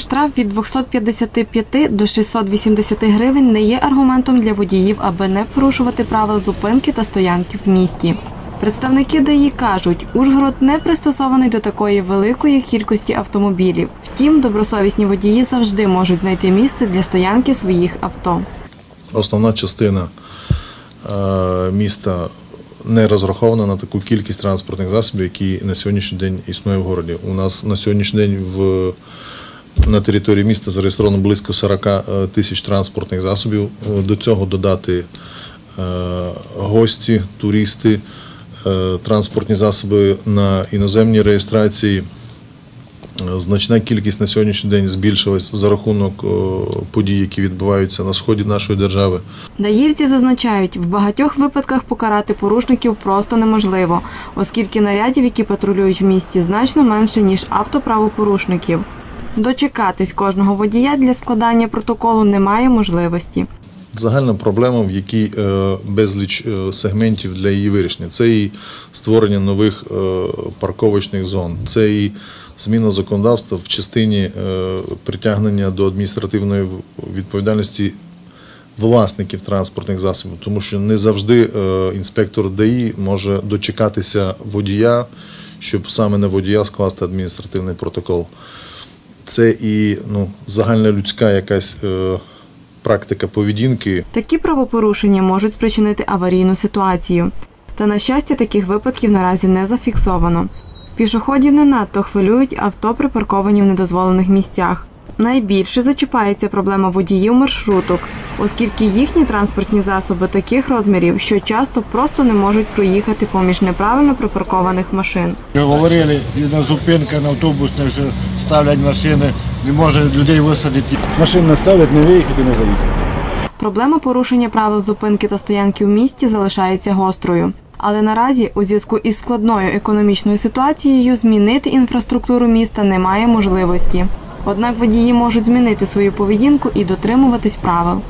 Штраф від 255 до 680 гривень не є аргументом для водіїв, аби не порушувати правил зупинки та стоянки в місті. Представники ДАІ кажуть, Ужгород не пристосований до такої великої кількості автомобілів. Втім, добросовісні водії завжди можуть знайти місце для стоянки своїх авто. Основна частина е, міста не розрахована на таку кількість транспортних засобів, які на сьогоднішній день існує в городі. У нас на сьогоднішній день в, на території міста зареєстровано близько 40 е, тисяч транспортних засобів. Е, До цього додати е, гості, туристи, транспортні засоби на іноземній реєстрації. Значна кількість на сьогоднішній день збільшилась за рахунок подій, які відбуваються на сході нашої держави. Даївці зазначають, в багатьох випадках покарати порушників просто неможливо, оскільки нарядів, які патрулюють в місті, значно менше, ніж автоправопорушників. Дочекатись кожного водія для складання протоколу немає можливості. Загальна проблема, в якій е, безліч е, сегментів для її вирішення. Це і створення нових е, парковочних зон, це і зміна законодавства в частині притягнення до адміністративної відповідальності власників транспортних засобів, тому що не завжди інспектор ДАІ може дочекатися водія, щоб саме на водія скласти адміністративний протокол. Це і ну, загальнолюдська якась е, практика поведінки. Такі правопорушення можуть спричинити аварійну ситуацію. Та, на щастя, таких випадків наразі не зафіксовано. Пішоходів не надто хвилюють авто, припарковані в недозволених місцях. Найбільше зачіпається проблема водіїв маршруток, оскільки їхні транспортні засоби таких розмірів, що часто просто не можуть проїхати поміж неправильно припаркованих машин. Говорили, і на зупинках, на автобусних що ставлять машини, не може людей висадити. Машин не ставлять, не виїхати, не заїхати. Проблема порушення правил зупинки та стоянки в місті залишається гострою. Але наразі, у зв'язку із складною економічною ситуацією, змінити інфраструктуру міста немає можливості. Однак водії можуть змінити свою поведінку і дотримуватись правил.